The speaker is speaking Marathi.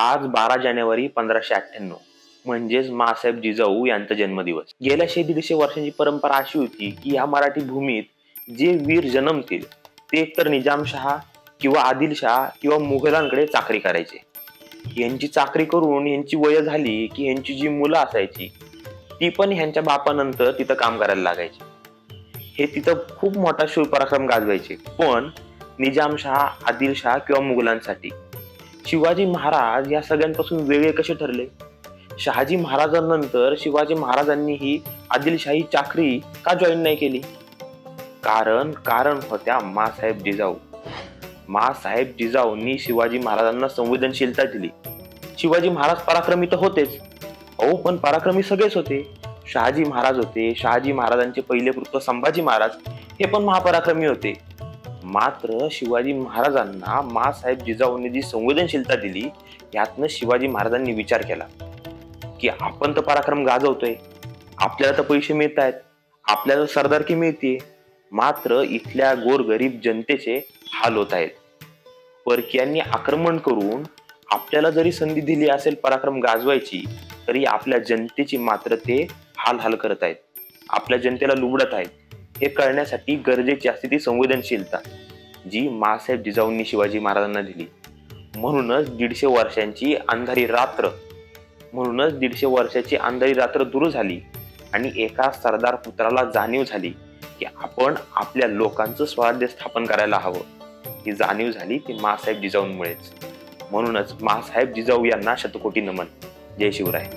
आज बारा जानेवारी पंधराशे अठ्ठ्याण्णव. म्हणजेच मासाहेब जिजाऊ यांचा जन्मदिवस. गेल्या शे दीडशे वर्षांची परंपरा अशी होती की या मराठी भूमीत जे वीर जन्मतील ते एकतर निजामशहा किंवा आदिलशहा किंवा मुघलांकडे चाकरी करायचे. यांची चाकरी करून यांची वय झाली की यांची जी मुलं असायची ती पण ह्यांच्या बापानंतर तिथं काम करायला लागायची. हे तिथं खूप मोठा शिवपराक्रम गाजवायचे. पण निजामशहा आदिलशहा किंवा मुघलांसाठी शिवाजी महाराज या सगळ्यांपासून वेगळे कसे ठरले? शहाजी महाराजांनंतर शिवाजी महाराजांनीही आदिलशाही चाकरी का जॉईन नाही केली? कारण कारण होत्या मासाहेब जिजाऊ. मासाहेब जिजाऊंनी शिवाजी महाराजांना संवेदनशीलता दिली. शिवाजी महाराज पराक्रमी तर होतेच. अहो पण पराक्रमी सगळेच होते. शहाजी महाराज होते. शहाजी महाराजांचे पहिले पुत्र संभाजी महाराज हे पण महापराक्रमी होते. मात्र शिवाजी महाराजांना मासाहेब जिजाऊंनी जी संवेदनशीलता दिली यातनं शिवाजी महाराजांनी विचार केला की आपण तर पराक्रम गाजवतोय आपल्याला तर पैसे मिळत आहेत आपल्याला सरदारकी मिळते मात्र इथल्या गोरगरीब जनतेचे हाल होत आहेत. परकीयांनी आक्रमण करून आपल्याला जरी संधी दिली असेल पराक्रम गाजवायची तरी आपल्या जनतेची मात्र ते हाल हाल करत आहेत. आपल्या जनतेला लुबडत आहेत. हे कळण्यासाठी गरजेची असते ती संवेदनशीलता जी मासाहेब जिजाऊंनी शिवाजी महाराजांना दिली. म्हणूनच दीडशे वर्षांची अंधारी रात्र म्हणूनच दीडशे वर्षाची अंधारी रात्र दूर झाली आणि एका सरदार पुत्राला जाणीव झाली की आपण आपल्या लोकांचं स्वराज्य स्थापन करायला हवं. ही जाणीव झाली ती मासाहेब जिजाऊंमुळेच. म्हणूनच मासाहेब जिजाऊ यांना शतकोटी नमन. जय शिवराय.